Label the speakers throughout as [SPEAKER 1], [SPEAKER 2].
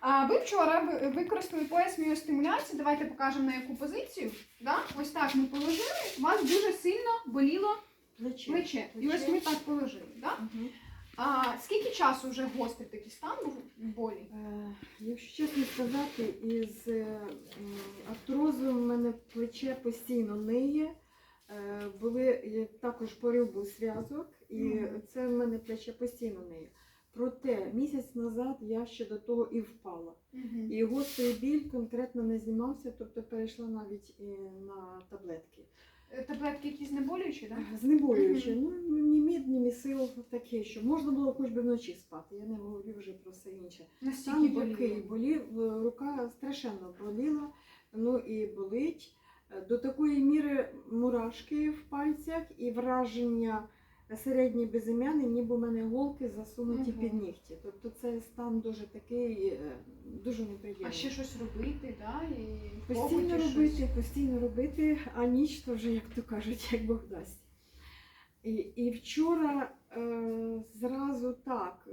[SPEAKER 1] А ви вчора використали пояс міостимуляції. Давайте покажемо на яку позицію. Да? Ось так ми положили. У вас дуже сильно боліло
[SPEAKER 2] Плече.
[SPEAKER 1] плече. І ось ми так положили. Да?
[SPEAKER 2] Мгм.
[SPEAKER 1] А, скільки часу вже гострий такий стан був болі?
[SPEAKER 2] Е, Якщо чесно сказати, із е, м, в мене плече постійно ниє. Е, Були е, також порив був зв'язок, і це в мене плече постійно ниє. Проте місяць назад я ще до того і впала. І гострий біль конкретно не знімався, тобто перейшла навіть і на таблетки.
[SPEAKER 1] Е, Таблетки якісь знеболюючі, так?
[SPEAKER 2] Знеболюючи, ну ні мід, ні місил таке, що можна було хоч би вночі спати. Я не говорю вже про все інше.
[SPEAKER 1] Настільки
[SPEAKER 2] болів, е, рука страшенно боліла, ну і болить. Е, До такої міри мурашки в пальцях і враження середньої безім'яни, ніби у мене голки засунуті
[SPEAKER 1] Мгм.
[SPEAKER 2] під нігті. Тобто це стан дуже такий, е, дуже неприємний.
[SPEAKER 1] А ще щось робити, да? І
[SPEAKER 2] Постійно робити,
[SPEAKER 1] щось.
[SPEAKER 2] постійно робити, а ніч то вже, як то кажуть, як Бог дасть. І, і вчора е, зразу так,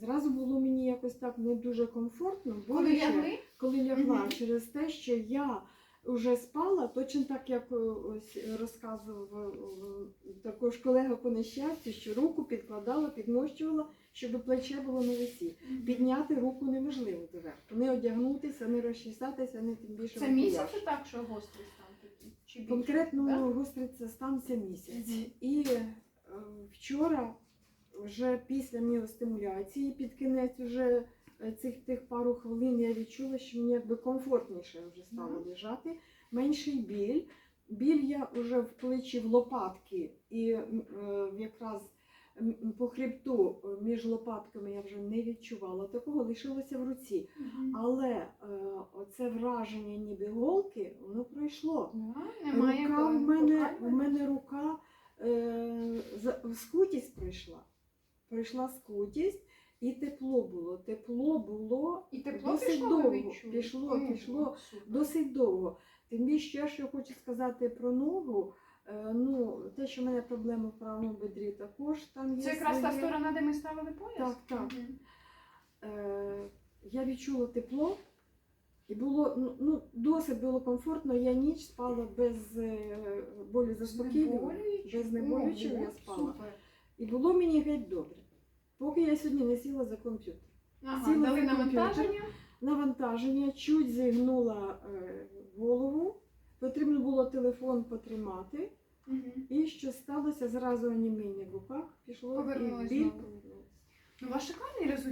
[SPEAKER 2] зразу було мені якось так не дуже комфортно,
[SPEAKER 1] Коли
[SPEAKER 2] боляче, коли лягла
[SPEAKER 1] Мгм.
[SPEAKER 2] через те, що я вже спала, точно так, як е, ось розказував е, також колега по нещастю, що руку підкладала, підмощувала, щоб плече було на висі. Підняти руку неможливо доверху. Не одягнутися, не розчесатися, не тим більше.
[SPEAKER 1] це місяць так, що гострий стан такий? Чи більше?
[SPEAKER 2] Конкретно
[SPEAKER 1] Да?
[SPEAKER 2] гостриться стан це місяць.
[SPEAKER 1] Мгм.
[SPEAKER 2] І е, вчора, вже після міостимуляції, під кінець уже е, цих тих пару хвилин я відчула, що мені якби комфортніше вже стало
[SPEAKER 1] Мгм.
[SPEAKER 2] лежати, менший біль. Біль я вже в плечі в лопатки і е, якраз по хребту е, між лопатками я вже не відчувала такого, лишилося в руці.
[SPEAKER 1] Мгм.
[SPEAKER 2] Але е, оце враження ніби голки, воно пройшло.
[SPEAKER 1] Да, Немає
[SPEAKER 2] Рука в мене, в мене рука е, скутість пройшла. Пройшла скутість і тепло було. Тепло було
[SPEAKER 1] І тепло
[SPEAKER 2] досить
[SPEAKER 1] пішло,
[SPEAKER 2] довго. Пішло,
[SPEAKER 1] О,
[SPEAKER 2] пішло.
[SPEAKER 1] супер.
[SPEAKER 2] досить довго. Тим більше, я що хочу сказати про ногу. е, Ну, те, що в мене проблеми в правому бедрі також там є.
[SPEAKER 1] Це якраз та сторона, де ми ставили пояс?
[SPEAKER 2] Так, так.
[SPEAKER 1] Мгм.
[SPEAKER 2] Е, я відчула тепло, і було ну, ну, досить було комфортно. Я ніч спала без е, болю.
[SPEAKER 1] Знеболюючи?
[SPEAKER 2] без знеболюючого
[SPEAKER 1] Ого,
[SPEAKER 2] я спала.
[SPEAKER 1] Супер.
[SPEAKER 2] І було мені геть добре. Поки я сьогодні не сіла за комп'ютер.
[SPEAKER 1] Ага,
[SPEAKER 2] Сіла
[SPEAKER 1] дали
[SPEAKER 2] за
[SPEAKER 1] навантаження.
[SPEAKER 2] Навантаження, чуть зігнула е, голову, потрібно було телефон потримати.
[SPEAKER 1] Угу.
[SPEAKER 2] І що сталося, зразу оніміння в руках пішло
[SPEAKER 1] повернулося.
[SPEAKER 2] і біль
[SPEAKER 1] знову. Ну, у вас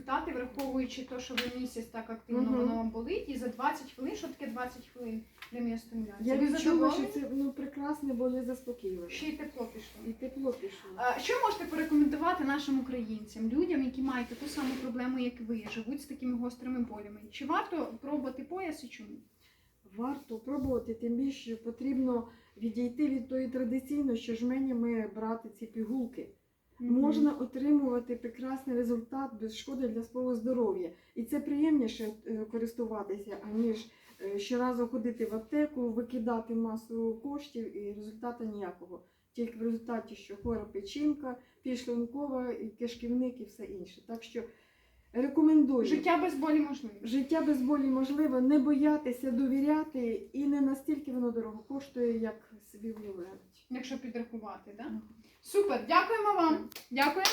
[SPEAKER 1] результати, враховуючи те, що ви місяць так активно воно вам болить, і за 20 хвилин, що таке 20 хвилин для міостимуляції?
[SPEAKER 2] Я
[SPEAKER 1] ви
[SPEAKER 2] відчула,
[SPEAKER 1] задоволені?
[SPEAKER 2] що це ну, прекрасне болезаспокійливе.
[SPEAKER 1] Ще й тепло пішло.
[SPEAKER 2] І тепло пішло.
[SPEAKER 1] А, Що можете порекомендувати нашим українцям, людям, які мають таку саму проблему, як ви, живуть з такими гострими болями? Чи варто пробувати пояс і чому?
[SPEAKER 2] Варто пробувати, тим більше потрібно відійти від тої традиційної, що жменями брати ці пігулки. Можна отримувати прекрасний результат без шкоди для свого здоров'я. І це приємніше е, користуватися, аніж е, щоразу ходити в аптеку, викидати масу коштів і результату ніякого. Тільки в результаті, що хвора печінка, підшлункова, і кишківник і все інше. Так що рекомендую.
[SPEAKER 1] Життя без болі можливе.
[SPEAKER 2] Життя без болі можливо, не боятися, довіряти, і не настільки воно дорого коштує, як собі уявляють.
[SPEAKER 1] Якщо підрахувати, так? Да? Супер, дякуємо вам. Дякую.